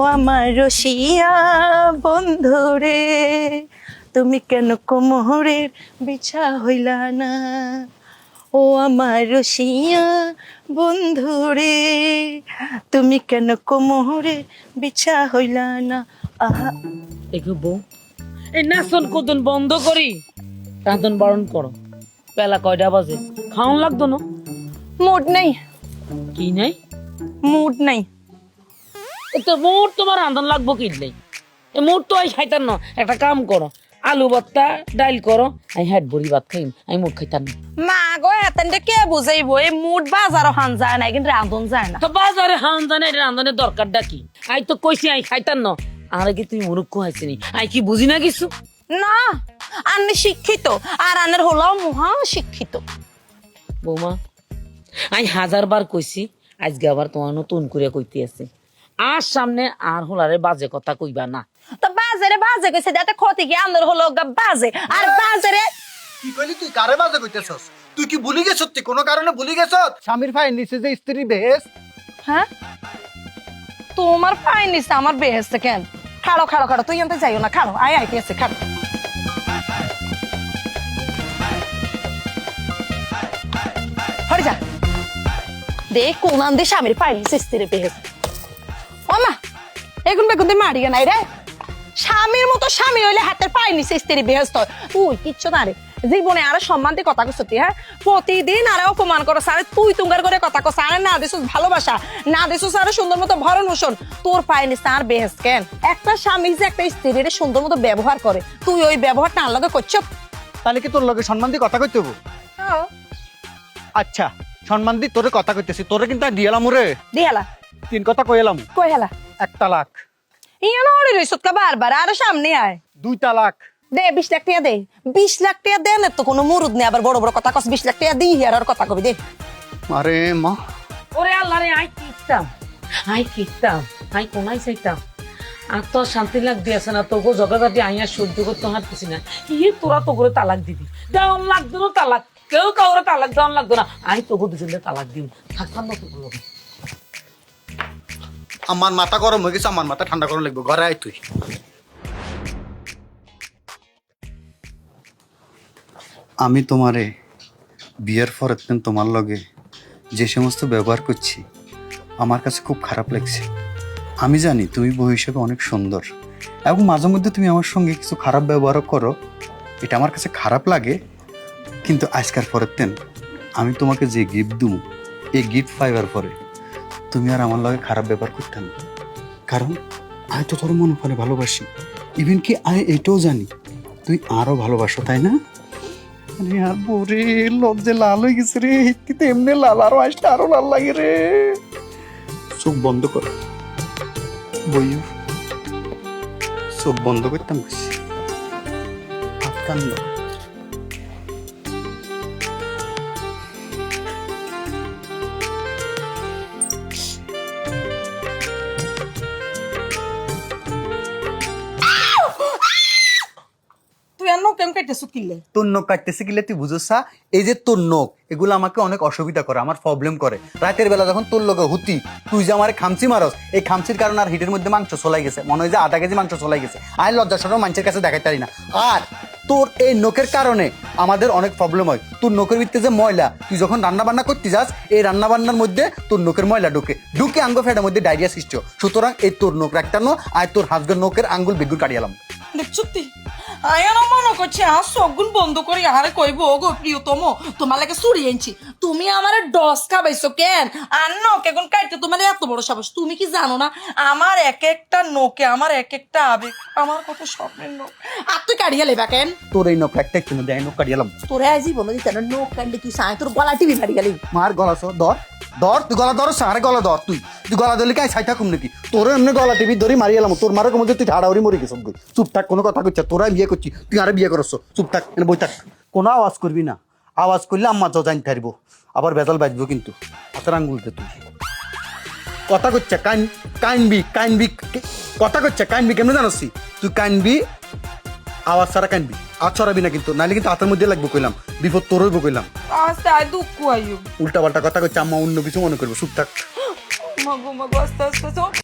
আমার রসিয়া বন্ধু রে। তুমি কেন কোমরের বিছা হইলা না? ও আমার রসিয়া বন্ধু রে। তুমি কেন কোমরে বিছা হইলা না? আহা। দেখো বউ এই নাচন কদন বন্ধ করি। রাঁধন বারণ করো। বেলা কয়টা বাজে? খাওয়ান লাগতো না? মুড নাই। কি নাই? মুড নাই। তো মোট তোমার রাঁধন লাগবো কি নেই এ মোট তো আই খাইতাম না। একটা কাম করো আলু ভর্তা ডাইল করো আমি হ্যাট বড়ি ভাত খাইম আমি মোট খাইতাম না। মা গো এতেনটা কে বুঝাইবো? এই মুড বাজারও হান যায় না কিন্তু রাঁধন যায় না। তো বাজারে হান জানে এটা রাঁধনের দরকারটা কি? আই তো কইছি আই খাইতাম না। আর কি তুমি মুরুক্ষ হাইছিনি? আই কি বুঝি না কিছু? না আন্নে শিক্ষিত আর আনের হলাও মহা শিক্ষিত। বৌমা আমি হাজার বার কইছি আজকে আবার তোমার নতুন করে কইতে আছে। আর সামনে আর হোলারে বাজে কথা কইবা না। তো বাজে রে বাজে গেছে যাতে ক্ষতি কি? আন্দের হলো গা বাজে। আর বাজারে কি কইলি তুই? কারে বাজে কইতেছস? তুই কি ভুলি গেছ তুই কোনো কারণে ভুলি গেছ স্বামীর ভাই নিচে যে স্ত্রী বেশ হ্যাঁ? তোমার পাই নিছে আমার বেহেস্তে কেন? খাড়ো খাড়ো খাড়ো তুই আনতে যাইও না খাড়ো আয় আইতে আছে খাড়ো। হরে যা। দেখ কোন আন্দে স্বামীর স্ত্রীর বেহেস্ত ও মা এগুন বেগুন দিয়ে মারিয়া নাই রে। স্বামীর মতো স্বামী হইলে হাতের পাই নিছে স্ত্রী বেহেস্ত তুই কিচ্ছু না রে। জীবনে আরও সম্মান দিয়ে কথা তুই হ্যাঁ? প্রতিদিন আরে অপমান করো সারে তুই তুঙ্গার করে কথা কস আরে না দিছিস ভালোবাসা না দিছিস আরে সুন্দর মতো ভরণ পোষণ তোর পাই নিছে আর বেহেস্ত কেন? একটা স্বামী যে একটা স্ত্রীর সুন্দর মতো ব্যবহার করে তুই ওই ব্যবহারটা আর লগে করছ? তাহলে কি তোর লগে সম্মান দিয়ে কথা কইতে হব? আচ্ছা সম্মান দিয়ে তোরে কথা কইতেছি তোরে কিন্তু দিয়ালাম রে। দিহালা তিন কথা কইলাম কই হেলা এক তালাক ইয়া না ওরে রইছত কা বারবার আরে সামনে আয়। দুই তালাক দে বিশ লাখ টাকা দে। বিশ লাখ টাকা দে না তো কোনো মুরুদ নেই আবার বড় বড় কথা কস বিশ লাখ টাকা দিই আর কথা কবি দে। আরে মা। ওরে আল্লাহ রে আই কিতাম আই কিতাম আই কোনাই চাইতাম আর তো শান্তি লাগতে আছে না তোকে আইয়া সহ্য করতে হাঁটতেছি না। ইয়ে তোরা তো করে তালাক দিবি। দেওয়ান লাগতো না তালাক। কেউ কাউরে তালাক দেওয়ান লাগতো না। আই তোকে দুজনে তালাক দিব। থাকতাম না তোকে লগে। আমার মাথা গরম হয়ে গেছে আমার মাথা ঠান্ডা গরম লাগবে ঘরে আয় তুই। আমি তোমারে বিয়ের পর একদিন তোমার লগে যে সমস্ত ব্যবহার করছি আমার কাছে খুব খারাপ লাগছে। আমি জানি তুমি বউ হিসেবে অনেক সুন্দর এবং মাঝে মধ্যে তুমি আমার সঙ্গে কিছু খারাপ ব্যবহারও করো এটা আমার কাছে খারাপ লাগে, কিন্তু আজকার পরের দিন আমি তোমাকে যে গিফট দিই এই গিফট পাইবার পরে তুমি আর আমার লগে খারাপ ব্যবহার করতে না কারণ, আমি তো তোর মনে করে ভালোবাসি। ইভেন কি আমি এটাও জানি, তুই আরও ভালোবাসো, তাই না? আরে আর বোরে লজ্জে লাল হয়ে গেছে রে। কিন্তু এমনি লাল, আরও আসলে আরও লাল লাগে রে। চোখ বন্ধ কর। বইও। চোখ বন্ধ করতাম কান্দ তোর নখ তুই এই যে তোর নখ, এগুলো আমাকে অনেক অসুবিধা করে, আমার প্রবলেম করে। রাতের বেলা যখন তোর লগে হুতি, তুই যে আমার খামচি মারস, এই খামচির কারণে আর হিটের মধ্যে মাংস চলাই গেছে। মনে হয় যে আধা কেজি মাংস চলাই গেছে। আর লজ্জা মানুষের কাছে দেখাতে পারি না। আর তোর এই নখের কারণে আমাদের অনেক প্রবলেম হয়। তোর নখের ভিতরে যে ময়লা, তুই যখন রান্না বান্না করতে যাস, এই রান্না বান্নার মধ্যে তোর নখের ময়লা ঢুকে। ঢুকে আঙ্গ ফেটার মধ্যে ডায়রিয়া সৃষ্টি সুতরাং এই তোর নখ রাখতানো আর তোর হাজবেন্ড নখের আঙ্গুল বেগুন কাটিয়ালাম দেখছুতি আয়ার মনে করছে আর সবগুন বন্ধ করি আরে কইব গো প্রিয়তম তোমার লাগে চুরি আনছি তুমি আমার ডস খাবাইছো কেন? আর নকে কোন কাটতে তোমার এত বড় সাহস তুমি কি জানো না? আমার এক একটা নোকে আমার এক একটা আবেগ আমার কত স্বপ্নের নোক আর তুই কাড়িয়ে লেবা কেন? তোর এই নখ একটা একটু দেয় নখ কাটিয়ালাম তোরে আজ জীবন দিতে না নোক কাটলে তুই সাই তোর গলা টিভি মারি গেলি। মার গলা সো ধর। ধর, তুই গলা ধর সারে গলা ধর তুই। তুই গলা ধরলে কাই ছাই থাকুম নাকি তোর এমনি গলা টিভি ধরে মারি এলাম, তোর মারক মধ্যে তুই ঝাড়াউরি মরে গেছ চুপ থাক, কোনো কথা কইছ তোরা বিয়ে করছি তুই আরে বিয়ে করছ চুপ থাক, এনে বই থাক। কোনো আওয়াজ করবি না, আওয়াজ করলে আম্মা তো জানতে পারব আবার বেজাল বাজবো কিন্তু, হাতের আঙ্গুলতে তুই। কথা করছে কান কানবি কানবি কথা করছে কানবি কেমন জানসি তুই? কানবি আওয়াজ ছাড়া কানবি আর ছড়াবি না কিন্তু নাহলে কিন্তু হাতের মধ্যে লাগবো কইলাম, বিপদ তোর হইব কইলাম। আস্তে আয় দুঃখ আয়ু। উল্টা পাল্টা কথা করছে আম্মা অন্য কিছু মনে করব চুপ থাক। মগো মগো আস্তে আস্তে